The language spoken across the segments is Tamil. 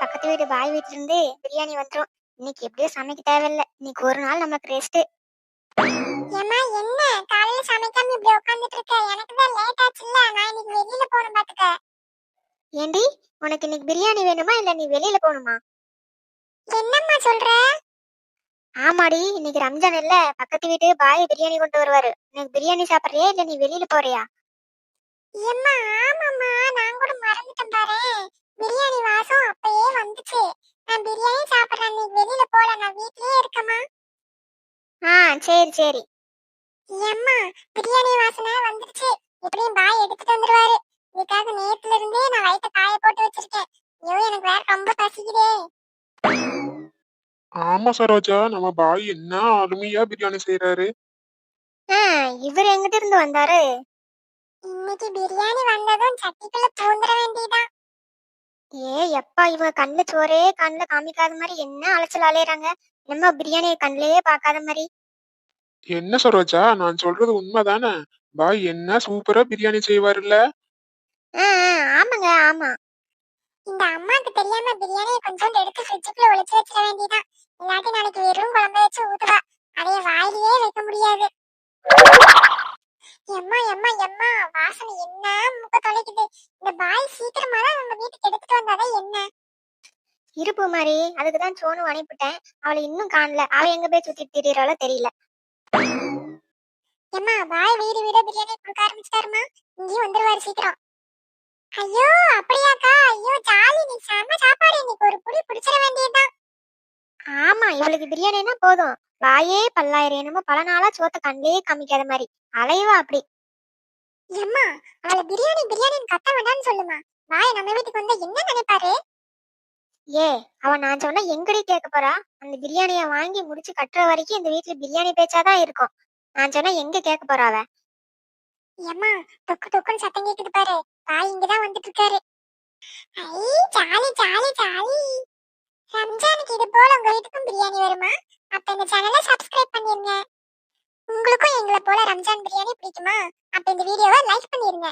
பக்கத்து வீடு பாய் வீட்டுல இருந்து பிரியாணி வந்துரும். இன்னைக்கு எப்படியோ சமைக்க தேவையில்ல. இன்னைக்கு ஒரு நாள் நமக்கு ரெஸ்ட் ஏமா என்ன? காலையில சமைக்காம இப்படி உட்கார்ந்துட்டு இருக்க எனக்கு தான் லேட் ஆச்சுல்ல. நான் இன்னைக்கு வெளியில போகணும் பாத்துக்க. ஏண்டி? உனக்கு இன்னைக்கு பிரியாணி வேணுமா? இல்ல நீ வெளியில போகணுமா? என்னம்மா சொல்ற? ஆமாடி. இன்னைக்கு ரம்ஜான் இல்ல. பக்கத்து வீட்டு பாய் பிரியாணி கொண்டு வருவாரு. இன்னைக்கு பிரியாணி சாப்பிடுறியா? இல்ல நீ வெளியில போறியா? ஏம்மா ஆமாம்மா. நான் கூட மறந்துட்டேன் பாரு பிரியாணி வாசம் அப்பயே வந்துச்சு நான் பிரியாணி சாப்பிடுறேன் இன்னைக்கு வெளியில போல நான் வீட்லயே இருக்கேம்மா ஆ சரி சரி. ஏம்மா பிரியாணி வாசனை வந்துருச்சு. எப்படியும் பாய் எடுத்துட்டு வந்துருவாரு. இதுக்காக நேத்துல இருந்தே நான் வயித்த காய போட்டு வச்சிருக்கேன். ஐயோ எனக்கு வேற ரொம்ப பசிக்குதே. ஆமா சரோஜா நம்ம பாய் என்ன அருமையா பிரியாணி செய்யறாரு இவர் எங்கிட்ட இருந்து வந்தாரு. இன்னைக்கு பிரியாணி வந்ததும் சட்டிக்குள்ள பூந்துட வேண்டியதான் ஏ எப்பா இவங்க கண்ணுல சோறே கண்ணுல காமிக்காத மாதிரி என்ன அலைச்சல் அலையறாங்க. நம்ம பிரியாணியை கண்ணிலேயே பார்க்காத மாதிரி. என்ன சரோஜா? நான் சொல்றது உண்மைதானே? பாய் என்ன சூப்பரா பிரியாணி செய்வாருல்ல? ஆ ஆ, ஆமாங்க ஆமா. இந்த அம்மாக்கு தெரியாம பிரியாணியை கொஞ்சோண்டு எடுத்து ஃப்ரிட்ஜுக்குள்ள ஒளிச்சு வச்சிட வேண்டியதான் இல்லாட்டி நாளைக்கு வெறும் குழம்பு வச்சு ஊத்துவா. அதைய வாயிலேயே வைக்க முடியாது. எம்மா எம்மா எம்மா வாசனை என்ன? முக்க தொலைக்குது. இந்த பாய் சீக்கிரமா தான் உங்க வீட்டுக்கு எடுத்துட்டு வந்தாதான் என்ன? இருப்பு மாதிரி அதுக்கு தான் சோனு அனுப்பிட்டேன் அவளை இன்னும் காணல. அவ எங்க போய் சுத்திட்டு திரியறாளோ தெரியல. எம்மா வாய் வீடு வீட பிரியாணி கொடுக்க ஆரம்பிச்சிட்டாருமா இங்கேயும் வந்துருவாரு சீக்கிரம். ஐயோ அப்படியாக்கா? ஐயோ ஜாலி நீ செம்ம சாப்பாடு. இன்னைக்கு ஒரு புடி பிடிச்சிட வேண்டியதுதான். ஆமா இவளுக்கு பிரியாணினா போதும். வாயே பல்லாயிரம் என்னமோ பல நாளா சோத்த கண்டே காமிக்காத மாதிரி. அலைவா அப்படி. எம்மா அவளை பிரியாணி பிரியாணின்னு கத்த வேண்டாம்னு சொல்லுமா. பாய் நம்ம வீட்டுக்கு வந்தா என்ன நினைப்பாரு? ஏ அவன் நான் சொன்னா எங்கடி கேட்க போறா? அந்த பிரியாணிய வாங்கி முடிச்சு கட்டுற வரைக்கும் இந்த வீட்டுல பிரியாணி பேச்சாதான் இருக்கும். நான் சொன்னா எங்க கேட்க போறா அவ? எம்மா தொக்கு தொக்குன்னு சத்தம் கேக்குது பாரு. பாய் இங்கதான் வந்துட்டு இருக்காரு ஐ ஜாலி ஜாலி ஜாலி. ரம்ஜானுக்கு இது போல உங்க வீட்டுக்கும் பிரியாணி வருமா? அப்ப இந்த சேனலை சப்ஸ்கிரைப் பண்ணிருங்க. உங்களுக்கும் எங்களை போல ரம்ஜான் பிரியாணி பிடிக்குமா? அப்ப இந்த வீடியோவை லைக் பண்ணிருங்க.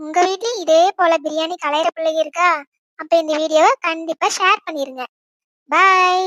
உங்க வீட்லயும் இதே போல பிரியாணி கலையிற பிள்ளைங்க இருக்கா? அப்போ இந்த வீடியோவை கண்டிப்பா ஷேர் பண்ணிருங்க. பாய்